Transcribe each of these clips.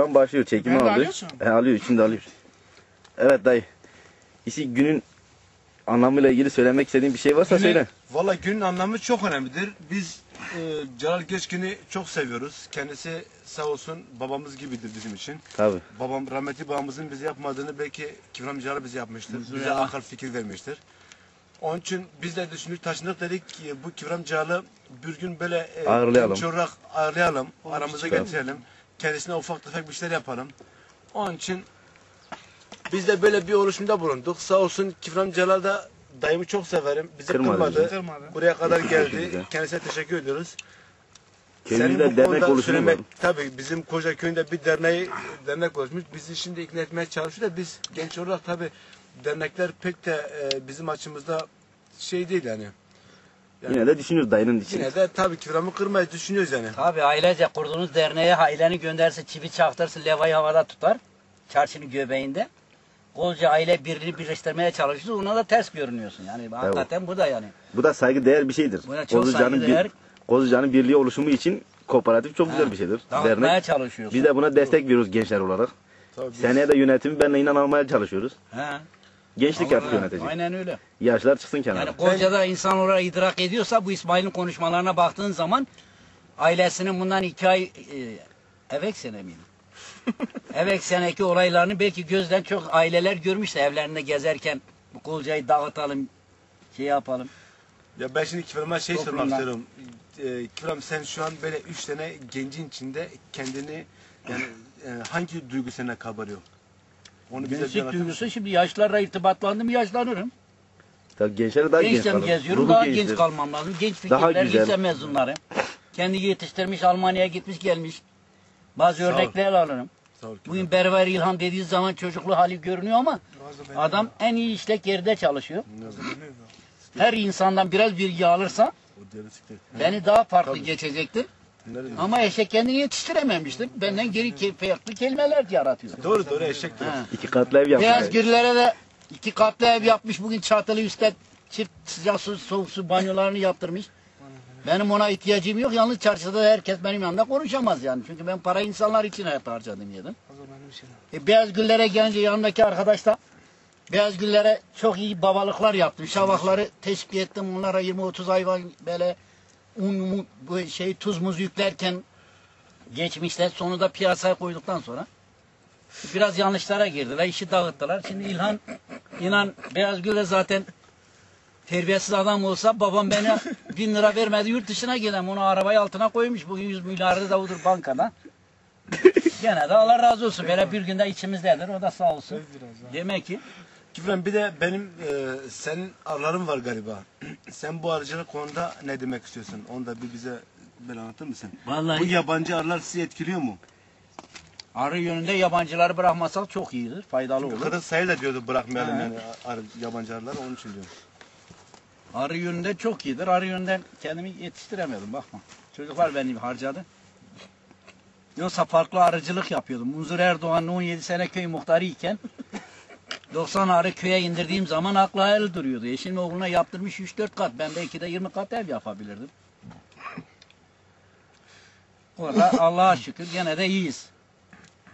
Tam başlıyor çekimi aldı. alıyorsun. He, alıyor şimdi alıyor. Evet dayı. İşi günün anlamıyla ilgili söylemek istediğin bir şey varsa Günün- söyle. Valla günün anlamı çok önemlidir. Biz e, Celal Geçkin'i çok seviyoruz. Kendisi sağ olsun babamız gibidir bizim için. Tabii. Babam rahmetli babamızın bize yapmadığını belki Kivram Celal bize yapmıştır. Bize ya. akıl fikir vermiştir. Onun için biz de düşündük taşındık dedik ki bu Kivram Celal'ı bir gün böyle e, Ağırlayalım. genç olarak ağırlayalım. Aramıza getirelim. Kendisine ufak tefek bir şeyler yapalım. Onun için biz de böyle bir oluşumda bulunduk. Sağ olsun Kivram Celal da dayımı çok severim. Bizi Kırmadı kırmadı. bizi. Kırmadı. Buraya kadar geldi. Kendisine teşekkür ediyoruz. Senin bu dernek oluşumu söylemek- var. Tabii bizim koca köyünde bir derneği dernek oluşmuş. Bizi şimdi ikna etmeye çalışıyor da biz genç olarak tabii dernekler pek de e, bizim açımızda şey değil yani. Yani Yine de düşünüyoruz dayının için. yine de tabii kiramı kırmayı düşünüyoruz yani. Tabii ailece kurduğunuz derneğe aileni gönderse çivi çaktırsın levayı havada tutar. Çarşının göbeğinde. Koca aile birliği birleştirmeye çalışıyorsun. Ona da ters görünüyorsun. Yani hakikaten bu da yani. Bu da saygı değer bir şeydir. Bu da çok Kozluca'nın bir, Kozluca'nın birliği oluşumu için kooperatif çok güzel Ha, bir şeydir. Dernek. çalışıyorsun. Biz de buna destek veriyoruz gençler olarak. Tabii Seneye de yönetimi benle inan almaya çalışıyoruz. He. Gençlik artık yönetecek. Aynen öyle. Yaşlar çıksın kenara. Yani Koca'da insan olarak idrak ediyorsa bu İsmail'in konuşmalarına baktığın zaman ailesinin bundan iki ay e, evek sene miydi? evek seneki olaylarını belki gözden çok aileler görmüşse evlerinde gezerken bu Kolca'yı dağıtalım şey yapalım. Ya ben şimdi Kivram'a şey sormak Toplumdan. istiyorum. E, Kivram sen şu an böyle üç tane gencin içinde kendini yani e, hangi duygu sana kabarıyor? Onu bize Gençlik anlatır duygusu şimdi yaşlarla irtibatlandım yaşlanırım. Tabii gençlere daha genç kalır. geziyorum Ruhu daha gençtir. genç kalmam lazım. Genç Daha fikirler güzel. lise mezunları. Kendi yetiştirmiş Almanya'ya gitmiş gelmiş. Bazı Sağ ol. örnekler alırım. Sağ ol. Bugün Berber İlhan dediği zaman çocuklu hali görünüyor ama adam en iyi işlek yerde çalışıyor. Her insandan biraz bilgi alırsa O beni daha farklı geçecektir. Nerede? Ama eşek kendini yetiştirememiştir. Benden geri ke- farklı kelimeler yaratıyor. Doğru doğru eşek doğru. Ha. İki katlı ev yapmış. Beyaz gürlere de iki katlı ev yapmış. Bugün çatılı üstte çift sıcak su, soğuk su banyolarını yaptırmış. Benim ona ihtiyacım yok. Yalnız çarşıda herkes benim yanımda konuşamaz yani. Çünkü ben para insanlar için hayat harcadım yedim. E, beyaz güllere gelince yanındaki arkadaş da beyaz güllere çok iyi babalıklar yaptım. Şavakları teşvik ettim. Onlara 20-30 hayvan böyle un, bu şey tuz muz yüklerken geçmişler. Sonunda piyasaya koyduktan sonra biraz yanlışlara girdiler. işi dağıttılar. Şimdi İlhan inan Beyaz Gül'e zaten terbiyesiz adam olsa babam beni bin lira vermedi yurt dışına gelen onu arabayı altına koymuş. Bugün 100 milyarı da odur bankada. Gene de Allah razı olsun. Böyle bir günde içimizdedir. O da sağ olsun. Demek ki Kivram bir de benim e, senin arıların var galiba. Sen bu arıcılık konuda ne demek istiyorsun? Onu da bir bize böyle anlatır mısın? Vallahi- Bu yabancı arılar sizi etkiliyor mu? arı yönünde yabancıları bırakmasak çok iyidir. Faydalı olur. Kırık sayı da diyordu bırakmayalım yani arı, yabancı arılar onun için diyorum. Arı yönünde çok iyidir. Arı yönünden kendimi yetiştiremedim bakma. Çocuklar beni harcadı. Yoksa farklı arıcılık yapıyordum. Munzur Erdoğan'ın 17 sene köy muhtarı iken 90 arı köye indirdiğim zaman aklı hayal duruyordu. Eşimin oğluna yaptırmış 3-4 kat. Ben belki de 20 kat ev yapabilirdim. Orada Allah'a şükür gene de iyiyiz.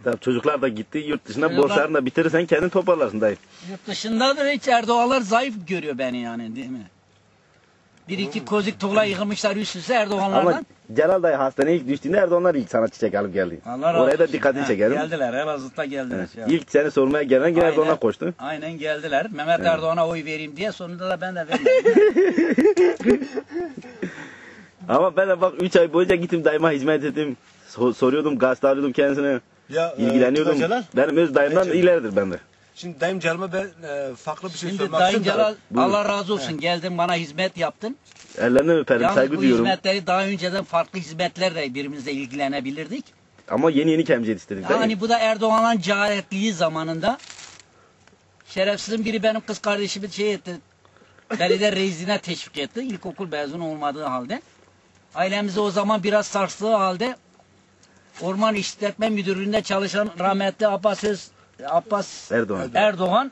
Tabii çocuklar da gitti. Yurt dışına Çocuklar- borçlarını da bitirirsen kendin toparlarsın dayı. Yurt dışında da hiç Erdoğanlar zayıf görüyor beni yani değil mi? Bir iki kozik tuğla yıkılmışlar üst üste Erdoğanlardan. Ama Celal dayı hastaneye ilk düştüğünde Erdoğanlar ilk sana çiçek alıp geldi. Allah razı Oraya da dikkatini Ha, çekerim. Geldiler Elazığ'da geldiler. Evet. şey. İlk seni sormaya gelen gene. Erdoğan'a koştu. Aynen geldiler. Mehmet Erdoğan'a oy vereyim diye sonunda da ben de vermedim. Ama ben de bak 3 ay boyunca gittim dayıma hizmet ettim. So- soruyordum, gazete alıyordum kendisine. Ya e, ilgileniyordum. Kıvacalar, Benim öz dayımdan ileridir bende. Şimdi dayım Celal'ıma ben e, farklı bir şey Şimdi sormak Dayın istiyorum. da- Celal Buyurun. Allah razı olsun geldin bana hizmet yaptın. Ellerinden öperim, Yalnız saygı bu duyuyorum. hizmetleri daha önceden farklı hizmetlerle birbirimizle ilgilenebilirdik. Ama yeni yeni kemci istedik. dayı. Yani bu da Erdoğan'ın cehaletliği zamanında şerefsizin biri benim kız kardeşimi şey etti. Belediye reisine teşvik etti. İlkokul mezunu olmadığı halde. Ailemizi o zaman biraz sarstığı halde Orman İşletme Müdürlüğü'nde çalışan rahmetli Abbas Öz, Abbas Erdoğan. Erdoğan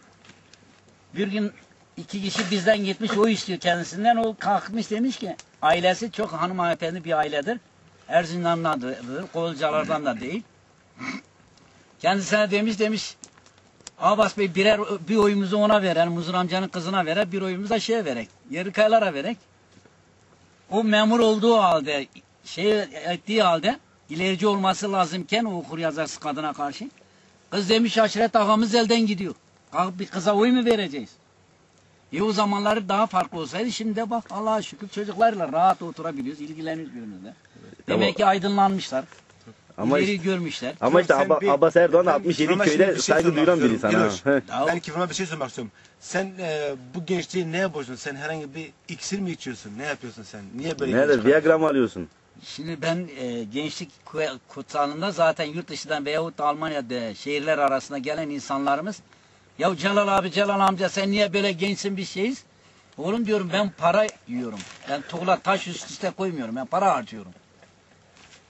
bir gün iki kişi bizden gitmiş o istiyor kendisinden o kalkmış demiş ki ailesi çok hanımefendi bir ailedir. Erzincan'dandır, Kovalcalardan da değil. Kendisine demiş demiş Abbas Bey birer bir oyumuzu ona verelim. Muzur amcanın kızına verer. Bir oyumuzu da şeye verek. Yarı kayalara verek. O memur olduğu halde şey ettiği halde ilerici olması lazımken o okur yazarsı kadına karşı. Kız demiş aşiret ağamız elden gidiyor. Kalkıp bir kıza oy mu vereceğiz? E o zamanları daha farklı olsaydı şimdi de bak Allah'a şükür çocuklarla rahat oturabiliyoruz, ilgileniyoruz birbirimizle. Demek ki aydınlanmışlar. Ama ileri işte, görmüşler. ama işte Abba- bir- Abbas Erdoğan Ben 67 Fırma şimdi köyde şey saygı duyuran bir insan. Ben Kifrima bir şey sormak istiyorum. Sen e, bu gençliği neye borçlusun? Sen herhangi bir iksir mi içiyorsun? Ne yapıyorsun sen? Niye böyle Nerede? Viagra mı alıyorsun? Şimdi ben e, gençlik ku- kutsalında zaten yurt dışından veyahut da Almanya'da şehirler arasında gelen insanlarımız ya Celal abi Celal amca sen niye böyle gençsin bir şeyiz? Oğlum diyorum ben para yiyorum. Ben tuğla taş üst üste koymuyorum. Ben para harcıyorum.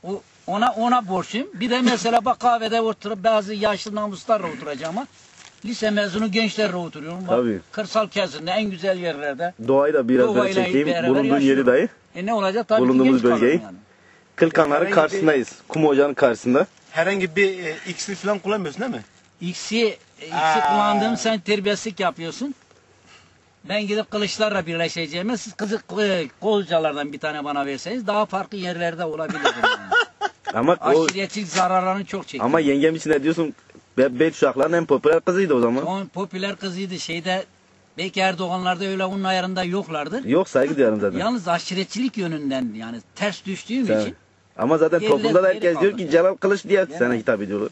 O, ona ona borçluyum. Bir de mesela bak kahvede oturup bazı yaşlı namuslarla oturacağım ama lise mezunu gençlerle oturuyorum. Bak, Tabii. Kırsal kesimde en güzel yerlerde. Doğayı da biraz Doğayla çekeyim. Bulunduğun yeri dayı. E ne olacak? Tabii ki Bulunduğumuz bölgeyi. yani. Herhangi bir- karşısındayız. Kum Ocağı'nın karşısında. Herhangi bir e, iksir falan kullanmıyorsun değil mi? X'i, X'i Aa. kullandığım sen terbiyesizlik yapıyorsun. Ben gidip kılıçlarla birleşeceğime siz kızı e, kolcalardan bir tane bana verseniz daha farklı yerlerde olabilirdim. Yani. Ama o, Aşiretçilik zararlarını çok çekiyor. ama yengem için ne diyorsun? Be uşakların en popüler kızıydı o zaman. Son popüler kızıydı şeyde belki Erdoğanlarda öyle onun ayarında yoklardır. Yok saygı duyarım zaten. Yalnız aşiretçilik yönünden yani ters düştüğüm Sen- için Ama zaten Geride- toplumda da herkes diyor ki Celal Kılıç diye sana Yani. hitap ediyorlar.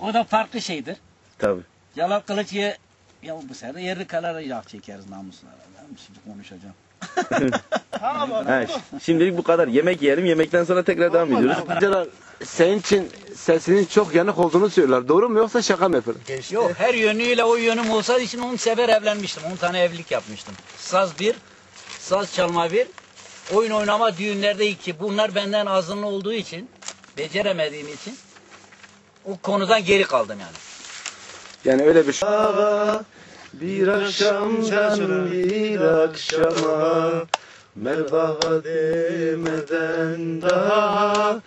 o da farklı şeydir. Tabii. Celal Kılıç ye, ya bu sefer yerli kalara yağ çekeriz. Ben şimdi konuşacağım. He, şimdilik bu kadar. Yemek yiyelim. Yemekten sonra tekrar devam ediyoruz. Celal, senin için sesinin çok yanık olduğunu söylüyorlar. Doğru mu yoksa şaka mı yapıyorsun? Yok her yönüyle o yönüm olsaydı için 10 sefer evlenmiştim. 10 tane evlilik yapmıştım. Saz bir, saz çalma bir, oyun oynama düğünlerde iki. Bunlar benden azınlı olduğu için, beceremediğim için o konudan geri kaldım yani. Yani öyle bir şey. Bir akşamdan bir akşama Merhaba demeden daha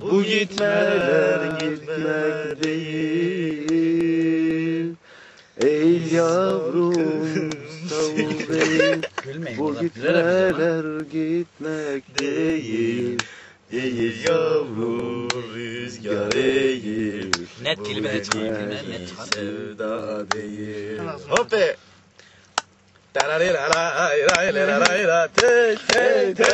Bu gitmeler gitmek değil Ey yavrum değil Gülmeyin. Bu gitmeler gitmek değil Değil yavrum rüzgar eğil Net kelime çıkar. kelime Net. Sevda değil Hoppe. Tararirayrayrayrayra, te, te, te.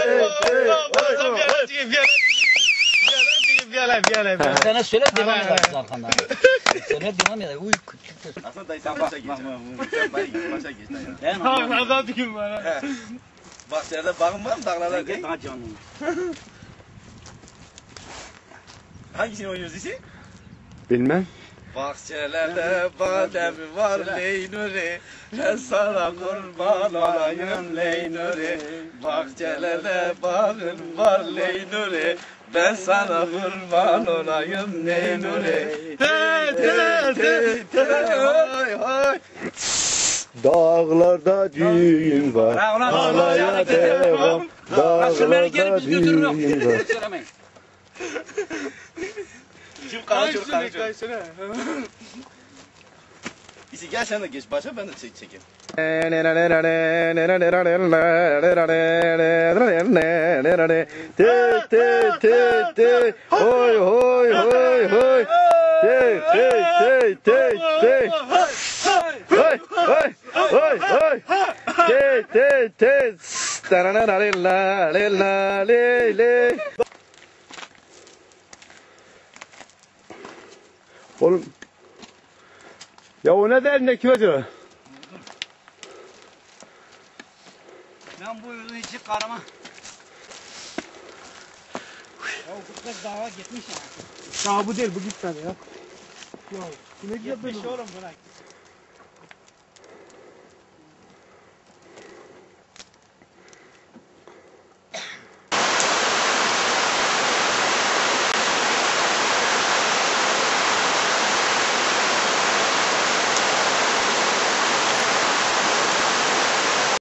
Viene, viene, viene. Sana söyle devam ederiz arkandan. Söyle devam ederiz. Uy. Aslında dayı sen başa geç. Sen bari başa geç dayı. Dağlarda diyeyim bana. Bahçelerde bağın var mı dağlarda değil? daha canlı. Hangisini oynuyoruz işi? Bilmem. Bahçelerde badem var leynuri Ben sana kurban olayım leynuri Bahçelerde bağın var leynuri Ben sana kurban olayım leynuri Te te te te hoy hoy Dağlarda düğün var Halaya devam. Dağlarda düğün var. Kim karışıyor karışıyor İsi gel sen de geç başa ben de çek çekeyim. Te te te te hoy hoy hoy hoy te te te te te hoy hoy hoy hoy te te te tararara la la la le le Oğlum. Ya o ne der ne kime diyor? Ben bu yüzün içi karama. Ya bu kız dağa gitmiş ya. Daha bu değil bu gitmedi ya. Ya, ne yapıyorsun? oğlum bırak.